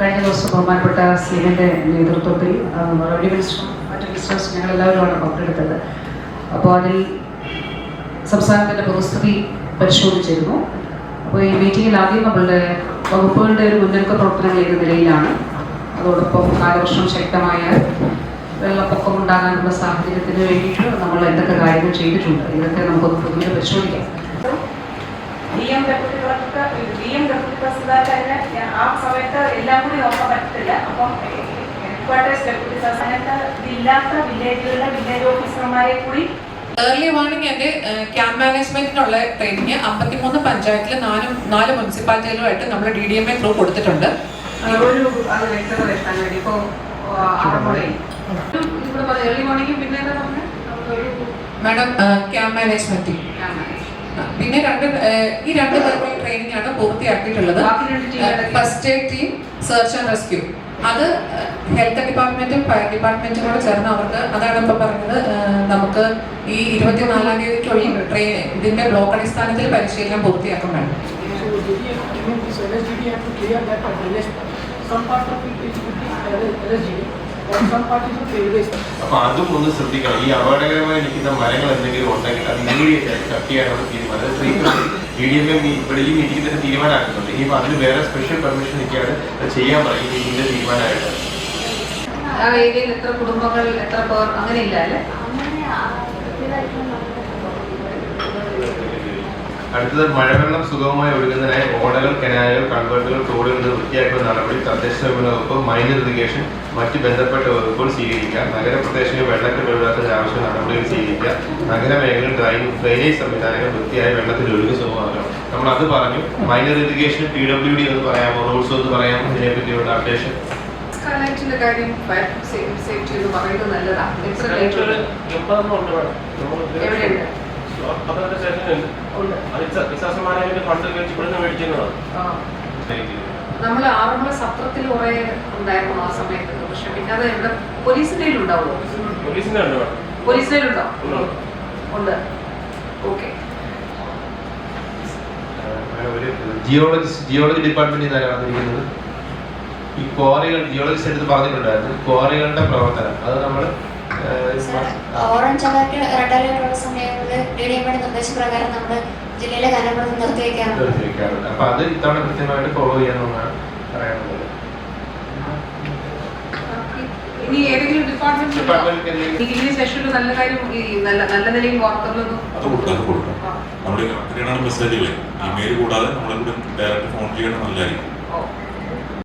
കഴിഞ്ഞ ദിവസം ബഹുമാനപ്പെട്ട സീനിന്റെ നേതൃത്വത്തിൽ റവന്യൂ മിനിസ്റ്ററും മറ്റു മിനിസ്റ്റേഴ്സ് ഞങ്ങളെല്ലാവരുമാണ് പങ്കെടുത്തത്. അപ്പോൾ അതിൽ സംസ്ഥാനത്തിന്റെ പൊതുസ്ഥിതി പരിശോധിച്ചിരുന്നു. അപ്പോൾ ഈ മീറ്റിങ്ങിൽ ആദ്യം നമ്മളുടെ വകുപ്പുകളുടെ ഒരു മുന്നൊരുക്ക പ്രവർത്തനങ്ങൾ ഏത് നിലയിലാണ്. അതോടൊപ്പം കാലവർഷം ശക്തമായ വെള്ളപ്പൊക്കം ഉണ്ടാകാനുള്ള സാഹചര്യത്തിന് വേണ്ടിയിട്ട് നമ്മൾ എന്തൊക്കെ കാര്യങ്ങൾ ചെയ്തിട്ടുണ്ട് ഇതൊക്കെ നമുക്കൊന്ന് പൊതുവെ പരിശോധിക്കാം D M deputy collector deputy തഹസിൽദാർക്ക് ആ സമയത്ത് എല്ലാം കൂടി നോക്കാൻ പറ്റത്തില്ല. അപ്പം ഹെഡ്ക്വാർട്ടേഴ്സ് ഡെപ്യൂട്ടി തഹസിൽദാർക്ക് ഇതില്ലാത്ത വില്ലേജുകളിലെ വില്ലേജ് ഓഫീസർമാരെ കൂടി ഏർലി വാർണിംഗ് എന്റെ ക്യാമ്പ് മാനേജ്മെന്റിനുള്ള ട്രെയിനിങ് അമ്പത്തിമൂന്ന് പഞ്ചായത്തിലെ നാല് നാല് മുനിസിപ്പാലിറ്റികളുമായിട്ട് നമ്മൾ D D M A through കൊടുത്തിട്ടുണ്ട്. ഒരു അത് വ്യക്തത വരുത്താൻ വേണ്ടി. ഇപ്പോൾ ആറന്മുളയിൽ ഇവിടെ പറയാം ഏർലി മോർണിംഗും പിന്നെ എന്താ പറഞ്ഞത് നമുക്കൊരു മാഡം ക്യാമ്പ് മാനേജ്മെന്റ് പിന്നെ രണ്ട് ഈ രണ്ട് പേർക്കുള്ള ട്രെയിനിങ് ആണ് പൂർത്തിയാക്കിയിട്ടുള്ളത്. ബാക്കി രണ്ട് team first aid team search and rescue അത് ഹെൽത്ത് ഡിപ്പാർട്ട്മെന്റും ഫയർ ഡിപ്പാർട്ട്മെന്റും കൂടെ ചേർന്ന് അവർക്ക് അതാണ് ഇപ്പൊ പറഞ്ഞത് നമുക്ക് ഈ ഇരുപത്തിനാലാം തീയതിക്കുള്ളിൽ ട്രെയിൻ ഇതിന്റെ ബ്ലോക്ക് അടിസ്ഥാനത്തിൽ പരിശീലനം പൂർത്തിയാക്കും വേണം some part of it is with the LSGD, അപ്പൊ അതും ഒന്ന് ശ്രദ്ധിക്കണം. ഈ അപകടകരമായി നിൽക്കുന്ന മരങ്ങൾ എന്തെങ്കിലും ഉണ്ടെങ്കിൽ അത് ഇമ്മീഡിയറ്റ് ആയിട്ട് കട്ട് ചെയ്യാനുള്ള തീരുമാനം. Frequency D D M M ഇവിടെ ഈ മീറ്റിംഗിൽ തന്നെ തീരുമാനമാക്കുന്നുണ്ട്. ഇനിയിപ്പോൾ അതിന് വേറെ സ്പെഷ്യൽ പെർമിഷൻ നിൽക്കുകയാണ്. അത് ചെയ്യാൻ പറയും. ഈ മീറ്റിംഗിന്റെ തീരുമാനമായിട്ട്. ആ ഏരിയയിൽ എത്ര കുടുംബങ്ങൾ എത്ര പേർ അങ്ങനെയില്ല അല്ലേ? അടുത്തത് മഴവെള്ളം സുഗമമായി ഒഴുകുന്നതിനായി ഓടകൾ കനാലുകൾ കൺവേർട്ടുകൾ തോടുകൾ എന്നിവ വൃത്തിയാക്കുന്ന നടപടി തദ്ദേശ വകുപ്പ് മൈനർ ഇറിഗേഷൻ മറ്റ് ബന്ധപ്പെട്ട വകുപ്പുകൾ സ്വീകരിക്കുക നഗരപ്രദേശങ്ങളിൽ വെള്ളക്കെട്ട് ഒഴിവാക്കുന്നതിന് ആവശ്യ നടപടികൾ സ്വീകരിക്കുക നഗരമേഖലയിൽ ഡ്രൈവ് ഡ്രെയിനേജ് സംവിധാനങ്ങൾ വൃത്തിയായ വെള്ളത്തിൽ ഒഴുകി സുഗമമാക്കണം. നമ്മൾ അത് പറഞ്ഞു. Minor irrigation P W D എന്ന് പറയാമോ? റൂൾസ് എന്ന് പറയാമോ? ഇതിനെപ്പറ്റിയുള്ള അപ്ഡേഷൻ? സ്കൈലൈറ്റിന്റെ കാര്യം ഫയർ സേഫ്റ്റി എന്ന് പറയുന്നത് നല്ലതാണ് എത്ര എവിടെയുണ്ട്? പത്തനംതിട്ട ഫണ്ട് വെച്ച് ഇവിടുന്ന് മേടിക്കുന്നതാണ്. നമ്മൾ ആറന്മുള സത്രത്തിൽ കുറെ ഉണ്ടായിരുന്നു ആ സമയത്ത്. പക്ഷെ പിന്നെ അത് ഇവിടെ പോലീസിന്റെ ഉണ്ടാവുമോ? പോലീസിന്റെ ഉണ്ട് പോലീസിന്റെ ഉണ്ടോ ഉണ്ട്. ഉണ്ട്. ഓക്കെ. ഒരു ജിയോളജിസ്റ്റ് ജിയോളജി ഡിപ്പാർട്ട്മെന്റിൽ നിന്നാണ് വന്നിരിക്കുന്നത് ഈ ക്വാറികൾ ജിയോളജിസ്റ്റ് എടുത്ത് പറഞ്ഞിട്ടുണ്ടായിരുന്നു. ക്വാറികളുടെ പ്രവർത്തനം. അത് നമ്മൾ ഓറഞ്ച് അലർട്ട് റെഡ് അലർട്ട് ഉള്ള സമയങ്ങളിൽ ഡി ഡി എമ്മയുടെ നിർദ്ദേശപ്രകാരം നമ്മൾ ജില്ലയിലെ ഗതാഗതം നിർത്തിവെക്കാറുണ്ട് നിർത്തിവെക്കാറുണ്ട്. അപ്പൊ അത് ഇത്തവണ കൃത്യമായിട്ട് ഫോളോ ചെയ്യണമെന്നാണ് പറയാനുള്ളത്. ഇനി ഏതെങ്കിലും ഡിപ്പാർട്ട്മെന്റ് ഡിഗ്രി സെഷനിൽ നല്ല കാര്യം നല്ല നല്ല നിലയിൽ വാർത്തകളൊന്നും അത് കൊടുക്കാം അത് കൊടുക്കാം ആ. നമ്മൾ അങ്ങനെയാണ് മെസ്സേജുകൾ ഇമെയിൽ കൂടാതെ നമ്മളെ കൂടെ ഡയറക്റ്റ് ഫോൺ ചെയ്യണം നല്ലതായിരിക്കും.